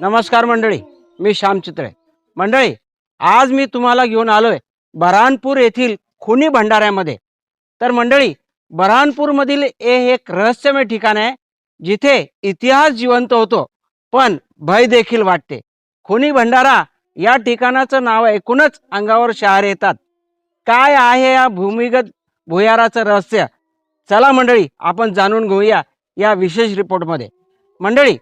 नमस्कार मंडळी मी श्याम चित्रे मंडळी आज मी तुम्हाला घेऊन आलोय बऱ्हाणपूर येथील खुनी भंडाऱ्यामध्ये. तर मंडळी बऱ्हाणपूरमधील हे एक रहस्यमय ठिकाण आहे जिथे इतिहास जिवंत होतो पण भय देखील वाटते. खुनी भंडारा या ठिकाणाचं नाव ऐकूनच अंगावर शहारे येतात. काय आहे या भूमिगत भुयाराचं रहस्य? चला मंडळी आपण जाणून घेऊया या विशेष रिपोर्टमध्ये. मंडळी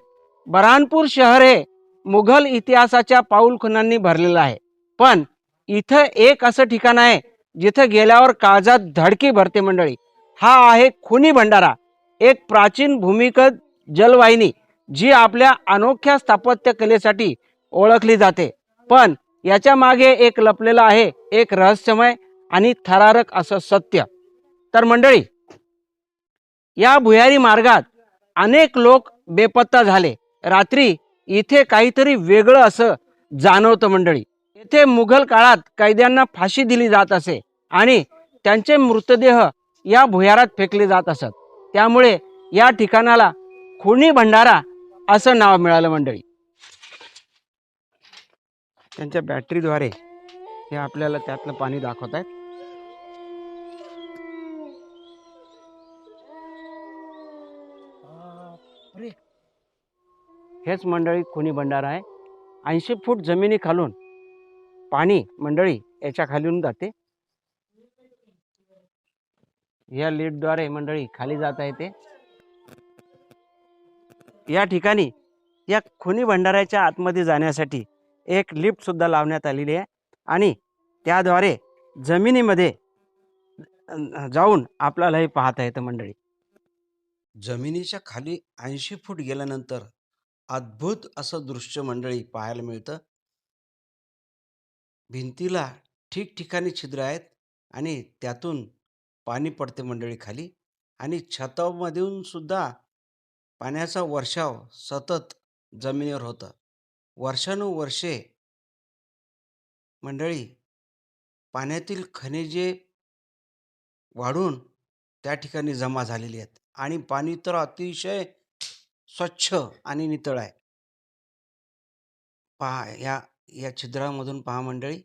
बऱ्हाणपूर शहर हे मुघल इतिहासाच्या पाऊलखुणांनी भरलेलं आहे. पण इथं एक असं ठिकाण आहे जिथं गेल्यावर काळजात धडकी भरते मंडळी. हा आहे खुनी भंडारा एक प्राचीन भूमिगत जलवाहिनी जी आपल्या अनोख्या स्थापत्यकलेसाठी ओळखली जाते. पण याच्या मागे एक लपलेलं आहे एक रहस्यमय आणि थरारक असं सत्य. तर मंडळी या भुयारी मार्गात अनेक लोक बेपत्ता झाले. रात्री इथे काहीतरी वेगळं असं जाणवतं मंडळी. येथे मुघल काळात कैद्यांना फाशी दिली जात असे आणि त्यांचे मृतदेह या भुयारात फेकले जात असत. त्यामुळे या ठिकाणाला खुणी भंडारा असं नाव मिळालं मंडळी. त्यांच्या बॅटरीद्वारे हे आपल्याला त्यातलं पाणी दाखवत आहेत हेच मंडळी खुनी भंडारा आहे. ऐंशी फूट जमिनी खालून पाणी मंडळी याच्या खालून जाते. या लीडद्वारे मंडळी खाली जाता येते या ठिकाणी या खुनी भंडाऱ्याच्या आतमध्ये जाण्यासाठी एक लिफ्ट सुद्धा लावण्यात आलेली आहे. आणि त्याद्वारे जमिनीमध्ये जाऊन आपल्यालाही पाहता येतं मंडळी. जमिनीच्या खाली ऐंशी फूट गेल्यानंतर अद्भुत असं दृश्य मंडळी पाहायला मिळतं. भिंतीला ठिकठिकाणी छिद्र आहेत आणि त्यातून पाणी पडते मंडळी खाली आणि छतामधून सुद्धा पाण्याचा वर्षाव सतत जमिनीवर होतं. वर्षानुवर्षे मंडळी पाण्यातील खनिजे वाढून त्या ठिकाणी जमा झालेली आहेत आणि पाणी तर अतिशय स्वच्छ आणि नितळ आहे. पहा या या छिद्रामधून पहा मंडळी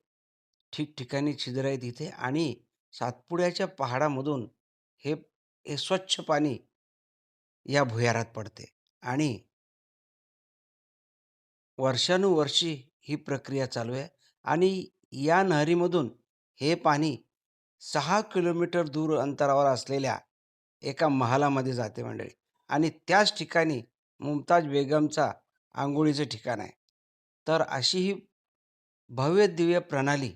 ठिकठिकाणी छिद्र आहेत इथे आणि सातपुड्याच्या पहाडामधून हे हे स्वच्छ पाणी या भुयारात पडते आणि वर्षानुवर्षी ही प्रक्रिया चालू आहे आणि या नहरीमधून हे पाणी सहा किलोमीटर दूर अंतरावर असलेल्या एका महालामध्ये जाते मंडळी आणि त्याच ठिकाणी मुमताज बेगमचा आंघोळीचं ठिकाण आहे. तर अशी ही भव्य दिव्य प्रणाली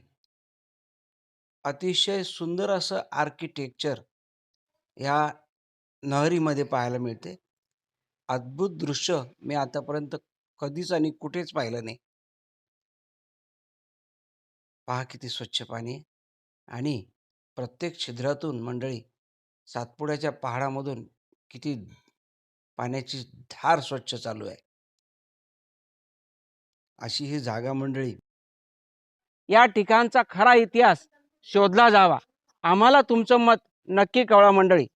अतिशय सुंदर असं आर्किटेक्चर ह्या नहरीमध्ये पाहायला मिळते. अद्भुत दृश्य मी आतापर्यंत कधीच आणि कुठेच पाहिलं नाही. पहा किती स्वच्छ पाणी आहे. आणि प्रत्येक छिद्रातून मंडळी सातपुड्याच्या पहाडामधून किती पाण्याची धार स्वच्छ चालू आहे. अशी ही जागा मंडळी. या ठिकाणचा खरा इतिहास शोधला जावा. आम्हाला तुमचं मत नक्की कळवा मंडळी.